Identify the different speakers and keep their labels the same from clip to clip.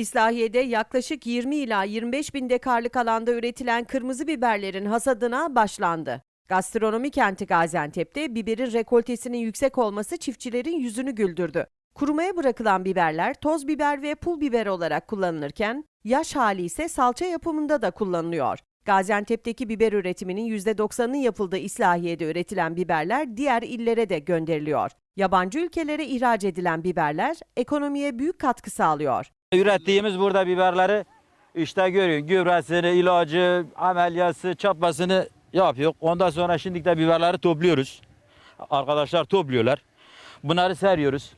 Speaker 1: İslahiye'de yaklaşık 20 ila 25 bin dekarlık alanda üretilen kırmızı biberlerin hasadına başlandı. Gastronomi kenti Gaziantep'te biberin rekoltesinin yüksek olması çiftçilerin yüzünü güldürdü. Kurumaya bırakılan biberler toz biber ve pul biber olarak kullanılırken yaş hali ise salça yapımında da kullanılıyor. Gaziantep'teki biber üretiminin %90'ının yapıldığı İslahiye'de üretilen biberler diğer illere de gönderiliyor. Yabancı ülkelere ihraç edilen biberler ekonomiye büyük katkı sağlıyor.
Speaker 2: Ürettiğimiz burada biberleri işte görüyorsun gübresini, ilacı, ameliyası, çapmasını yapıyor. Ondan sonra şimdi de biberleri topluyoruz. Arkadaşlar topluyorlar. Bunları seriyoruz.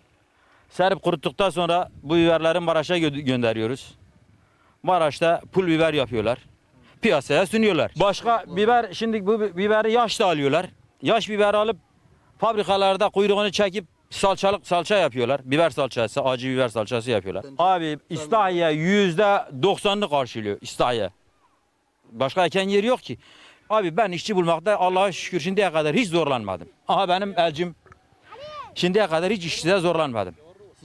Speaker 2: Serip kuruttuktan sonra bu biberleri Maraş'a gö- gönderiyoruz. Maraş'ta pul biber yapıyorlar. Piyasaya sunuyorlar. Başka biber şimdi bu bi- biberi yaş da alıyorlar. Yaş biberi alıp fabrikalarda kuyruğunu çekip salçalık salça yapıyorlar. Biber salçası, acı biber salçası yapıyorlar. Abi İstahiye yüzde doksanını karşılıyor İstahiye. Başka eken yeri yok ki. Abi ben işçi bulmakta Allah'a şükür şimdiye kadar hiç zorlanmadım. Aha benim elcim şimdiye kadar hiç işçide zorlanmadım.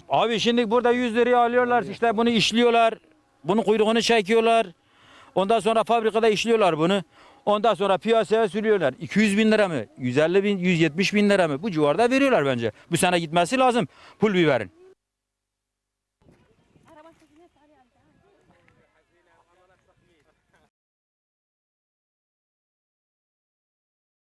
Speaker 2: Abi şimdi burada 100 liraya alıyorlar işte bunu işliyorlar. Bunun kuyruğunu çekiyorlar. Ondan sonra fabrikada işliyorlar bunu. Ondan sonra piyasaya sürüyorlar. 200 bin lira mı? 150 bin, 170 bin lira mı? Bu civarda veriyorlar bence. Bu sene gitmesi lazım. Pul biberin.